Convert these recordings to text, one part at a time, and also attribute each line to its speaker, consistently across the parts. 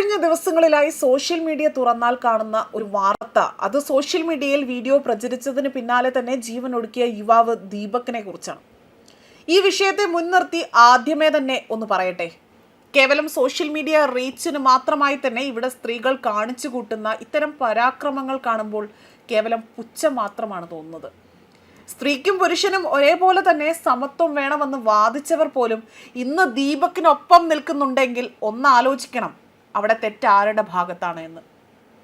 Speaker 1: ഇക്കഴിഞ്ഞ ദിവസങ്ങളിലായി social media തുറന്നാൽ കാണുന്ന ഒരു വാർത്ത. അത് സോഷ്യൽ മീഡിയയിൽ വീഡിയോ പ്രചരിച്ചതിന് പിന്നാലെ തന്നെ ജീവൻ ഒടുക്കിയ യുവാവ് ദീപക്കിനെ കുറിച്ചാണ്. ഈ വിഷയത്തെ മുൻനിർത്തി ആദ്യമേ തന്നെ ഒന്ന് പറയട്ടെ. കേവലം സോഷ്യൽ മീഡിയ റീച്ചിന് മാത്രമായി തന്നെ ഇവിടെ സ്ത്രീകൾ കാണിച്ചു കൂട്ടുന്ന ഇത്തരം പരാക്രമങ്ങൾ കാണുമ്പോൾ കേവലം പുച്ഛം മാത്രമാണ് തോന്നുന്നത്. സ്ത്രീക്കും പുരുഷനും ഒരേപോലെ തന്നെ സമത്വം വേണമെന്ന് വാദിച്ചവർ പോലും ഇന്ന് ദീപക്കിനൊപ്പം നിൽക്കുന്നുണ്ടെങ്കിൽ ഒന്ന് ആലോചിക്കണം. അവിടെ തെറ്റാരുടെ ഭാഗത്താണ് എന്ന്.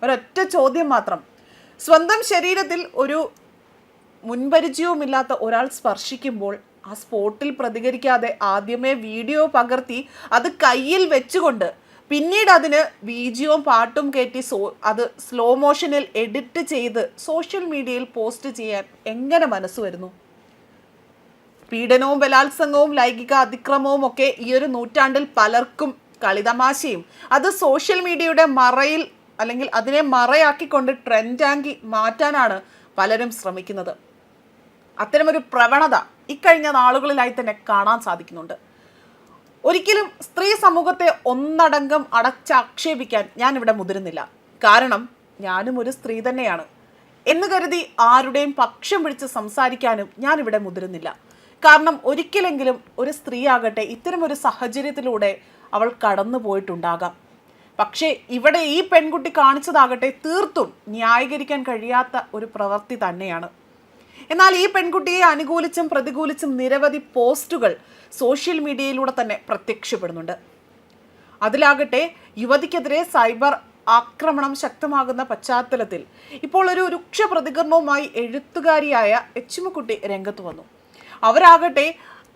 Speaker 1: ഒരൊറ്റ ചോദ്യം മാത്രം. സ്വന്തം ശരീരത്തിൽ ഒരു മുൻപരിചയവുമില്ലാത്ത ഒരാൾ സ്പർശിക്കുമ്പോൾ ആ സ്പോട്ടിൽ പ്രതികരിക്കാതെ ആദ്യമേ വീഡിയോ പകർത്തി അത് കയ്യിൽ വെച്ചുകൊണ്ട് പിന്നീട് അതിന് ബീജിയവും പാട്ടും കയറ്റി സോ അത് സ്ലോ മോഷനിൽ എഡിറ്റ് ചെയ്ത് സോഷ്യൽ മീഡിയയിൽ പോസ്റ്റ് ചെയ്യാൻ എങ്ങനെ മനസ്സ് വരുന്നു? പീഡനവും ബലാത്സംഗവും ലൈംഗിക അതിക്രമവും ഒക്കെ ഈ ഒരു നൂറ്റാണ്ടിൽ പലർക്കും കളിതമാശയും. അത് സോഷ്യൽ മീഡിയയുടെ മറയിൽ അല്ലെങ്കിൽ അതിനെ മറയാക്കിക്കൊണ്ട് ട്രെൻഡാക്കി മാറ്റാനാണ് പലരും ശ്രമിക്കുന്നത്. അത്തരമൊരു പ്രവണത ഇക്കഴിഞ്ഞ നാളുകളിലായി തന്നെ കാണാൻ സാധിക്കുന്നുണ്ട്. ഒരിക്കലും സ്ത്രീ സമൂഹത്തെ ഒന്നടങ്കം അടച്ചാക്ഷേപിക്കാൻ ഞാൻ ഇവിടെ മുതിരുന്നില്ല. കാരണം ഞാനും ഒരു സ്ത്രീ തന്നെയാണ്. എന്ന് കരുതി ആരുടെയും പക്ഷം പിടിച്ച് സംസാരിക്കാനും ഞാൻ ഇവിടെ മുതിരുന്നില്ല. കാരണം ഒരിക്കലെങ്കിലും ഒരു സ്ത്രീ ആകട്ടെ ഇത്തരം ഒരു സാഹചര്യത്തിലൂടെ അവൾ കടന്നു പോയിട്ടുണ്ടാകാം. പക്ഷേ ഇവിടെ ഈ പെൺകുട്ടി കാണിച്ചതാകട്ടെ തീർത്തും ന്യായീകരിക്കാൻ കഴിയാത്ത ഒരു പ്രവൃത്തി തന്നെയാണ്. എന്നാൽ ഈ പെൺകുട്ടിയെ അനുകൂലിച്ചും പ്രതികൂലിച്ചും നിരവധി പോസ്റ്റുകൾ സോഷ്യൽ മീഡിയയിലൂടെ തന്നെ പ്രത്യക്ഷപ്പെടുന്നുണ്ട്. അതിലാകട്ടെ യുവതിക്കെതിരെ സൈബർ ആക്രമണം ശക്തമാകുന്ന പശ്ചാത്തലത്തിൽ ഇപ്പോൾ ഒരു രൂക്ഷ പ്രതികരണവുമായി എഴുത്തുകാരിയായ എച്ചുമുക്കുട്ടി രംഗത്ത് വന്നു. അവരാകട്ടെ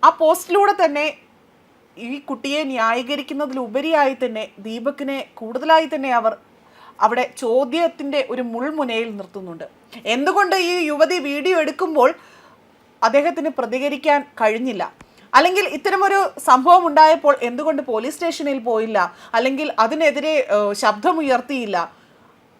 Speaker 1: ആ പോസ്റ്റിലൂടെ തന്നെ ഈ കുട്ടിയെ ന്യായീകരിക്കുന്നതിലുപരിയായി തന്നെ ദീപക്കിനെ കൂടുതലായി തന്നെ അവർ അവിടെ ചോദ്യത്തിന്റെ ഒരു മുൾമുനയിൽ നിർത്തുന്നുണ്ട്. എന്തുകൊണ്ട് ഈ യുവതി വീഡിയോ എടുക്കുമ്പോൾ അദ്ദേഹത്തിന് പ്രതികരിക്കാൻ കഴിഞ്ഞില്ല? അല്ലെങ്കിൽ ഇത്തരമൊരു സംഭവം ഉണ്ടായപ്പോൾ എന്തുകൊണ്ട് പോലീസ് സ്റ്റേഷനിൽ പോയില്ല? അല്ലെങ്കിൽ അതിനെതിരെ ശബ്ദമുയർത്തിയില്ല?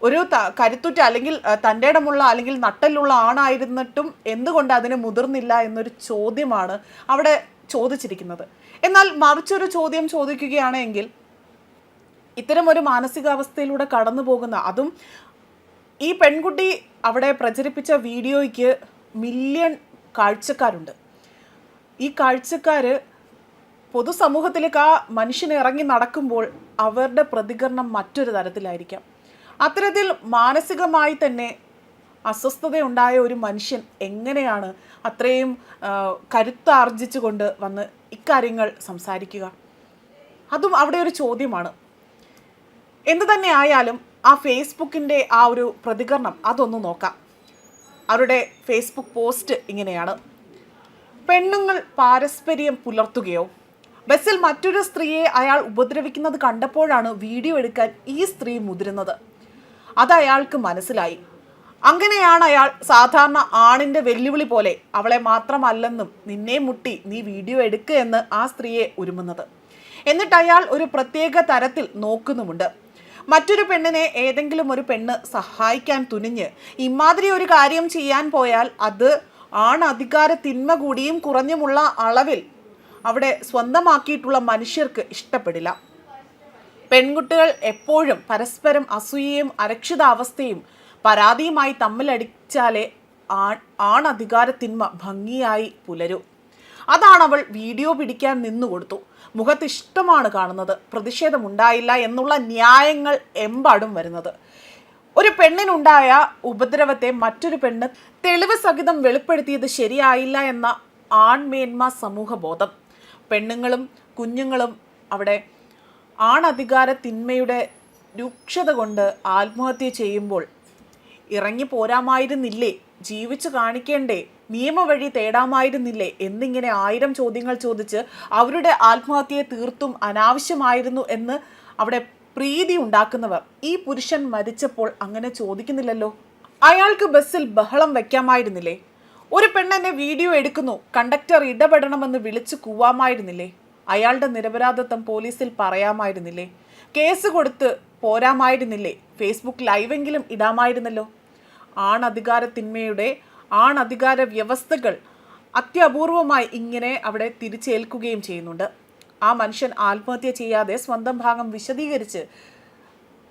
Speaker 1: ഒരു കരുത്തുറ്റ അല്ലെങ്കിൽ തന്റെ ഇടമുള്ള അല്ലെങ്കിൽ നട്ടലുള്ള ആണായിരുന്നിട്ടും എന്തുകൊണ്ട് അതിന് മുതിർന്നില്ല എന്നൊരു ചോദ്യമാണ് അവിടെ ചോദിച്ചിരിക്കുന്നത്. എന്നാൽ മറിച്ചൊരു ചോദ്യം ചോദിക്കുകയാണെങ്കിൽ ഇത്തരം ഒരു മാനസികാവസ്ഥയിലൂടെ കടന്നു പോകുന്ന അതും ഈ പെൺകുട്ടി അവിടെ പ്രചരിപ്പിച്ച വീഡിയോയ്ക്ക് മില്യൺ കാഴ്ചക്കാരുണ്ട്. ഈ കാഴ്ചക്കാർ പൊതുസമൂഹത്തിലേക്ക് ആ മനുഷ്യനെ ഇറങ്ങി നടക്കുമ്പോൾ അവരുടെ പ്രതികരണം മറ്റൊരു തരത്തിലായിരിക്കാം. അത്തരത്തിൽ മാനസികമായി തന്നെ അസ്വസ്ഥതയുണ്ടായ ഒരു മനുഷ്യൻ എങ്ങനെയാണ് അത്രയും കരുത്താർജിച്ചുകൊണ്ട് വന്ന് ഇക്കാര്യങ്ങൾ സംസാരിക്കുക? അതും അവിടെ ഒരു ചോദ്യമാണ്. എന്തു തന്നെ ആയാലും ആ ഫേസ്ബുക്കിന്റെ ആ ഒരു പ്രതികരണം അതൊന്ന് നോക്കാം. അവരുടെ ഫേസ്ബുക്ക് പോസ്റ്റ് ഇങ്ങനെയാണ്. പെണ്ണുങ്ങൾ പാരസ്പര്യം പുലർത്തുകയോ ബസ്സിൽ മറ്റൊരു സ്ത്രീയെ അയാൾ ഉപദ്രവിക്കുന്നത് കണ്ടപ്പോഴാണ് വീഡിയോ എടുക്കാൻ ഈ സ്ത്രീ മുതിരുന്നത്. അത് അയാൾക്ക് മനസ്സിലായി. അങ്ങനെയാണ് അയാൾ സാധാരണ ആണിന്റെ വെല്ലുവിളി പോലെ അവളെ മാത്രമല്ലെന്നും നിന്നെ മുട്ടി നീ വീഡിയോ എടുക്കുക എന്ന് ആ സ്ത്രീയെ ഒരുമുന്നത് എന്നിട്ട് അയാൾ ഒരു പ്രത്യേക തരത്തിൽ നോക്കുന്നുമുണ്ട്. മറ്റൊരു പെണ്ണിനെ ഏതെങ്കിലും ഒരു പെണ്ണ് സഹായിക്കാൻ തുനിഞ്ഞ് ഇമാതിരി ഒരു കാര്യം ചെയ്യാൻ പോയാൽ അത് ആൺ അധികാര തിന്മ കൂടിയും കുറഞ്ഞുമുള്ള അളവിൽ അവിടെ സ്വന്തമാക്കിയിട്ടുള്ള മനുഷ്യർക്ക് ഇഷ്ടപ്പെടില്ല. പെൺകുട്ടികൾ എപ്പോഴും പരസ്പരം അസൂയയും അരക്ഷിതാവസ്ഥയും പരാതിയുമായി തമ്മിലടിച്ചാലേ ആൺ ആണധികാരത്തിന്മ ഭംഗിയായി പുലരൂ. അതാണ് അവൾ വീഡിയോ പിടിക്കാൻ നിന്നുകൊടുത്തു മുഖത്ത് ഇഷ്ടമാണ് കാണുന്നത്. പ്രതിഷേധമുണ്ടായില്ല എന്നുള്ള ന്യായങ്ങൾ എമ്പാടും വരുന്നത്. ഒരു പെണ്ണിനുണ്ടായ ഉപദ്രവത്തെ മറ്റൊരു പെണ്ണ് തെളിവ് സഹിതം വെളിപ്പെടുത്തിയത് ശരിയായില്ല എന്ന ആൺമേന്മ സമൂഹബോധം. പെണ്ണുങ്ങളും കുഞ്ഞുങ്ങളും അവിടെ ആണധികാര തിന്മയുടെ രൂക്ഷത കൊണ്ട് ആത്മഹത്യ ചെയ്യുമ്പോൾ ഇറങ്ങി പോരാമായിരുന്നില്ലേ? ജീവിച്ചു കാണിക്കേണ്ടേ? നിയമവഴി തേടാമായിരുന്നില്ലേ? എന്നിങ്ങനെ ആയിരം ചോദ്യങ്ങൾ ചോദിച്ച് അവരുടെ ആത്മഹത്യയെ തീർത്തും അനാവശ്യമായിരുന്നു എന്ന് അവിടെ പ്രീതി ഉണ്ടാക്കുന്നവർ. ഈ പുരുഷൻ മരിച്ചപ്പോൾ അങ്ങനെ ചോദിക്കുന്നില്ലല്ലോ? അയാൾക്ക് ബസ്സിൽ ബഹളം വയ്ക്കാമായിരുന്നില്ലേ ഒരു പെണ്ണെന്നെ വീഡിയോ എടുക്കുന്നു. കണ്ടക്ടർ ഇടപെടണമെന്ന് വിളിച്ചു കൂവാമായിരുന്നില്ലേ? അയാളുടെ നിരപരാധിത്വം പോലീസിൽ പറയാമായിരുന്നില്ലേ? കേസ് കൊടുത്ത് പോരാമായിരുന്നില്ലേ? ഫേസ്ബുക്ക് ലൈവെങ്കിലും ഇടാമായിരുന്നല്ലോ? ആണധികാര തിന്മയുടെ ആണധികാര വ്യവസ്ഥകൾ അത്യപൂർവമായി ഇങ്ങനെ അവിടെ തിരിച്ചേൽക്കുകയും ചെയ്യുന്നുണ്ട്. ആ മനുഷ്യൻ ആത്മഹത്യ ചെയ്യാതെ സ്വന്തം ഭാഗം വിശദീകരിച്ച്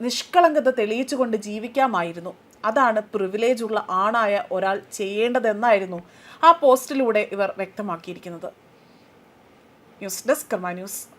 Speaker 1: നിഷ്കളങ്കത തെളിയിച്ചുകൊണ്ട് ജീവിക്കാമായിരുന്നു. അതാണ് പ്രിവിലേജ് ഉള്ള ആണായ ഒരാൾ ചെയ്യേണ്ടതെന്നായിരുന്നു ആ പോസ്റ്റിലൂടെ ഇവർ വ്യക്തമാക്കിയിരിക്കുന്നത്. ന്യൂസ് ഡെസ്ക് കർമ്മ ന്യൂസ്